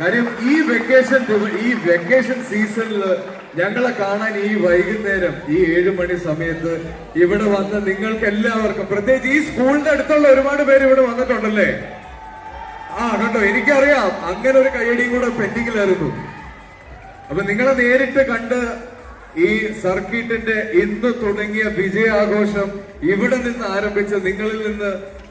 കാര്യം ഈ വെക്കേഷൻ ഈ വെക്കേഷൻ സീസണിൽ ഞങ്ങളെ കാണാൻ ഈ വൈകുന്നേരം ഈ ഏഴു മണി സമയത്ത് ഇവിടെ വന്ന നിങ്ങൾക്ക് എല്ലാവർക്കും പ്രത്യേകിച്ച് ഈ സ്കൂളിന്റെ അടുത്തുള്ള ഒരുപാട് പേര് ഇവിടെ വന്നിട്ടുണ്ടല്ലേ? ആ കണ്ടോ? എനിക്കറിയാം. അങ്ങനെ ഒരു കയ്യടിയും കൂടെ പെൻഡിങ്ങിലായിരുന്നു. അപ്പൊ നിങ്ങളെ നേരിട്ട് കണ്ട് ഈ സർക്കിട്ടിന്റെ ഇന്ന് തുടങ്ങിയ വിജയാഘോഷം ഇവിടെ നിന്ന് ആരംഭിച്ച നിങ്ങളിൽ നിന്ന്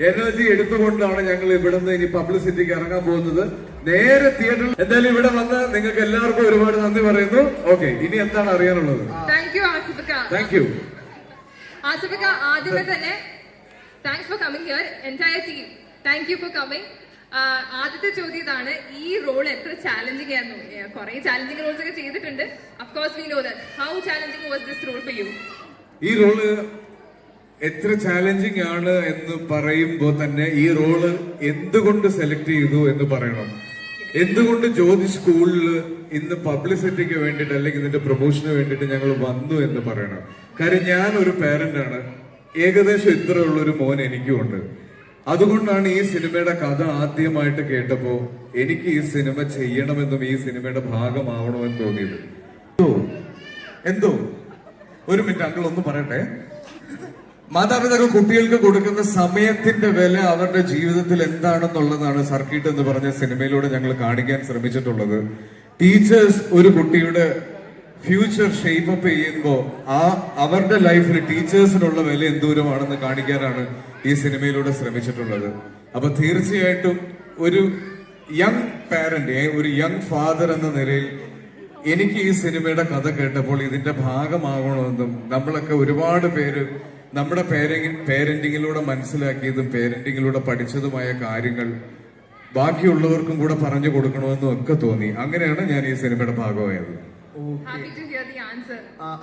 എനർജി എടുത്തുകൊണ്ടാണ് ഞങ്ങൾ ഇവിടെ നിന്ന് ഇനി പബ്ലിസിറ്റിക്ക് ഇറങ്ങാൻ പോകുന്നത്. നേരെ തിയേറ്ററിൽ എന്തായാലും ഇവിടെ വന്ന് നിങ്ങൾക്ക് എല്ലാവർക്കും ഒരുപാട് നന്ദി പറയുന്നു. ഓക്കെ ഇനി എന്താണ് അറിയാനുള്ളത്? താങ്ക് യു ആദ്യമേ തന്നെ thanks for coming here entire team thank you for coming ആദ്യത്തെ ചോദ്യം ഇതാണ് ഈ റോൾ എത്ര ചാലഞ്ചിങ് ആയിരുന്നു? കുറെ ചാലഞ്ചിങ് റോൾസ് ഒക്കെ ചെയ്തിട്ടുണ്ട്. Of course we know that how challenging was this role for you ഈ റോൾ എത്ര ചാലഞ്ചിങ് ആണ് എന്ന് പറയുമ്പോൾ തന്നെ ഈ റോൾ എന്തുകൊണ്ട് സെലക്ട് ചെയ്തു എന്ന് പറയണം. എന്തുകൊണ്ട് ജ്യോതി സ്കൂളിൽ ഇന്ന് പബ്ലിസിറ്റിക്ക് വേണ്ടിയിട്ട് അല്ലെങ്കിൽ ഇതിന്റെ പ്രൊമോഷന് വേണ്ടിയിട്ട് ഞങ്ങൾ വന്നു എന്ന് പറയണം. കാര്യം ഞാൻ ഒരു പേരന്റ് ആണ്. ഏകദേശം ഇത്രയുള്ള ഒരു മോൻ എനിക്കും ഉണ്ട് അതുകൊണ്ടാണ് ഈ സിനിമയുടെ കഥ ആദ്യമായിട്ട് കേട്ടപ്പോ എനിക്ക് ഈ സിനിമ ചെയ്യണമെന്നും ഈ സിനിമയുടെ ഭാഗമാവണമെന്ന് തോന്നിയത്. എന്തോ? എന്തോ? ഒരു മിനിറ്റ് അങ്കിൾ ഒന്ന് പറയട്ടെ. മാതാപിതാക്കൾ കുട്ടികൾക്ക് കൊടുക്കുന്ന സമയത്തിന്റെ വില അവരുടെ ജീവിതത്തിൽ എന്താണെന്നുള്ളതാണ് സർക്കിട്ട് എന്ന് പറഞ്ഞ സിനിമയിലൂടെ ഞങ്ങൾ കാണിക്കാൻ ശ്രമിച്ചിട്ടുള്ളത്. ടീച്ചേഴ്സ് ഒരു കുട്ടിയുടെ ഫ്യൂച്ചർ ഷേപ്പ് ചെയ്യുമ്പോൾ ആ അവരുടെ ലൈഫിൽ ടീച്ചേഴ്സിനുള്ള വില എന്തോരമാണെന്ന് കാണിക്കാനാണ് ഈ സിനിമയിലൂടെ ശ്രമിച്ചിട്ടുള്ളത്. അപ്പൊ തീർച്ചയായിട്ടും ഒരു യങ് പാരന്റ് ഒരു യങ് ഫാദർ എന്ന നിലയിൽ എനിക്ക് ഈ സിനിമയുടെ കഥ കേട്ടപ്പോൾ ഇതിന്റെ ഭാഗമാകണമെന്നും നമ്മളൊക്കെ ഒരുപാട് പേര് നമ്മുടെ പേരങ്ങി- പേരന്റിങ്ങിലൂടെ മനസ്സിലാക്കിയതും പേരന്റിങ്ങിലൂടെ പഠിച്ചതുമായ കാര്യങ്ങൾ ബാക്കിയുള്ളവർക്കും കൂടെ പറഞ്ഞു കൊടുക്കണമെന്നും ഒക്കെ തോന്നി. അങ്ങനെയാണ് ഞാൻ ഈ സിനിമയുടെ ഭാഗമായത്.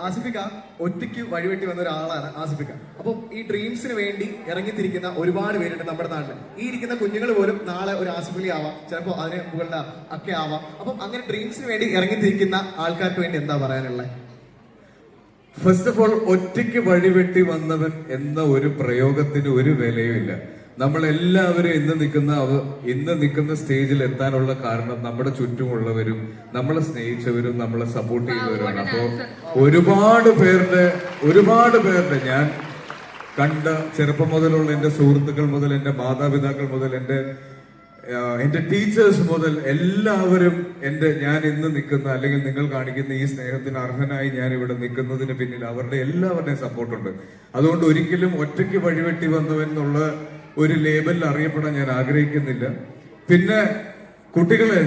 ആസിഫിക്ക ഒറ്റയ്ക്ക് വഴിവെട്ടി വന്ന ഒരാളാണ് ആസിഫിക്ക. അപ്പം ഈ ഡ്രീംസിന് വേണ്ടി ഇറങ്ങിത്തിരിക്കുന്ന ഒരുപാട് പേരുണ്ട് നമ്മുടെ നാട്ടിൽ ഈ ഇരിക്കുന്ന കുഞ്ഞുങ്ങൾ പോലും നാളെ ഒരു ആസിഫലി ആവാം. ചിലപ്പോൾ അതിന് മുകളിൽ ഒക്കെ ആവാം. അപ്പം അങ്ങനെ ഡ്രീംസിന് വേണ്ടി ഇറങ്ങിത്തിരിക്കുന്ന ആൾക്കാർക്ക് വേണ്ടി എന്താ പറയാനുള്ളത് ഫസ്റ്റ് ഓഫ് ഓൾ ഒറ്റയ്ക്ക് വഴിവെട്ടി വന്നവൻ എന്ന ഒരു പ്രയോഗത്തിന് ഒരു വിലയും ഇല്ല നമ്മൾ എല്ലാവരും ഇന്ന് നിൽക്കുന്ന അവ- ഇന്ന് നിൽക്കുന്ന സ്റ്റേജിൽ എത്താനുള്ള കാരണം നമ്മുടെ ചുറ്റുമുള്ളവരും നമ്മളെ സ്നേഹിച്ചവരും നമ്മളെ സപ്പോർട്ട് ചെയ്തവരുമാണ് അപ്പോ ഒരുപാട് പേരുടെ ഒരുപാട് പേരുടെ ഞാൻ കണ്ട ചെറുപ്പം മുതലുള്ള എന്റെ സുഹൃത്തുക്കൾ മുതൽ എന്റെ മാതാപിതാക്കൾ മുതൽ എന്റെ എന്റെ എന്റെ ടീച്ചേഴ്സ് മുതൽ എല്ലാവരും എന്റെ ഞാൻ ഇന്ന് നിൽക്കുന്ന അല്ലെങ്കിൽ നിങ്ങൾ കാണിക്കുന്ന ഈ സ്നേഹത്തിന് അർഹനായി ഞാൻ ഇവിടെ നിൽക്കുന്നതിന് പിന്നിൽ അവരുടെ എല്ലാവരുടെയും സപ്പോർട്ടുണ്ട് അതുകൊണ്ട് ഒരിക്കലും ഒറ്റയ്ക്ക് വഴിവെട്ടി വന്നവൻ എന്നുള്ള ഒരു ലേബലിൽ അറിയപ്പെടാൻ ഞാൻ ആഗ്രഹിക്കുന്നില്ല. പിന്നെ കുട്ടികളെ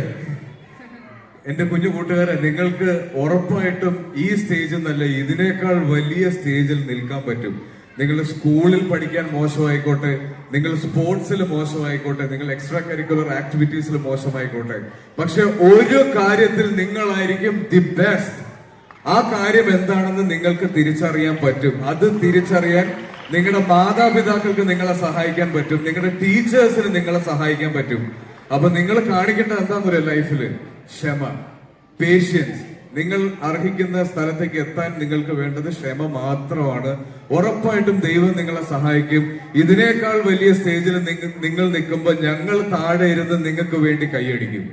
എന്റെ കുഞ്ഞു കൂട്ടുകാരെ നിങ്ങൾക്ക് ഉറപ്പായിട്ടും ഈ സ്റ്റേജിൽ നല്ല ഇതിനേക്കാൾ വലിയ സ്റ്റേജിൽ നിൽക്കാൻ പറ്റും. നിങ്ങൾ സ്കൂളിൽ പഠിക്കാൻ മോശമായിക്കോട്ടെ നിങ്ങൾ സ്പോർട്സിൽ മോശമായിക്കോട്ടെ നിങ്ങൾ എക്സ്ട്രാ കരിക്കുലർ ആക്ടിവിറ്റീസിൽ മോശമായിക്കോട്ടെ. പക്ഷെ ഒരു കാര്യത്തിൽ നിങ്ങളായിരിക്കും ദി ബെസ്റ്റ് ആ കാര്യം എന്താണെന്ന് നിങ്ങൾക്ക് തിരിച്ചറിയാൻ പറ്റും. അത് തിരിച്ചറിയാൻ നിങ്ങളുടെ മാതാപിതാക്കൾക്ക് നിങ്ങളെ സഹായിക്കാൻ പറ്റും. നിങ്ങളുടെ ടീച്ചേഴ്സിന് നിങ്ങളെ സഹായിക്കാൻ പറ്റും. അപ്പൊ നിങ്ങൾ കാണിക്കേണ്ടത് എന്താന്ന് പറയാ ലൈഫിൽ? ക്ഷമ പേഷ്യൻസ് നിങ്ങൾ അർഹിക്കുന്ന സ്ഥലത്തേക്ക് എത്താൻ നിങ്ങൾക്ക് വേണ്ടത് ക്ഷമ മാത്രമാണ്. ഉറപ്പായിട്ടും ദൈവം നിങ്ങളെ സഹായിക്കും. ഇതിനേക്കാൾ വലിയ സ്റ്റേജിൽ നിങ്ങൾ നിങ്ങൾ നിൽക്കുമ്പോൾ ഞങ്ങൾ താഴെ ഇരുന്ന് നിങ്ങൾക്ക് വേണ്ടി കൈയടിക്കും.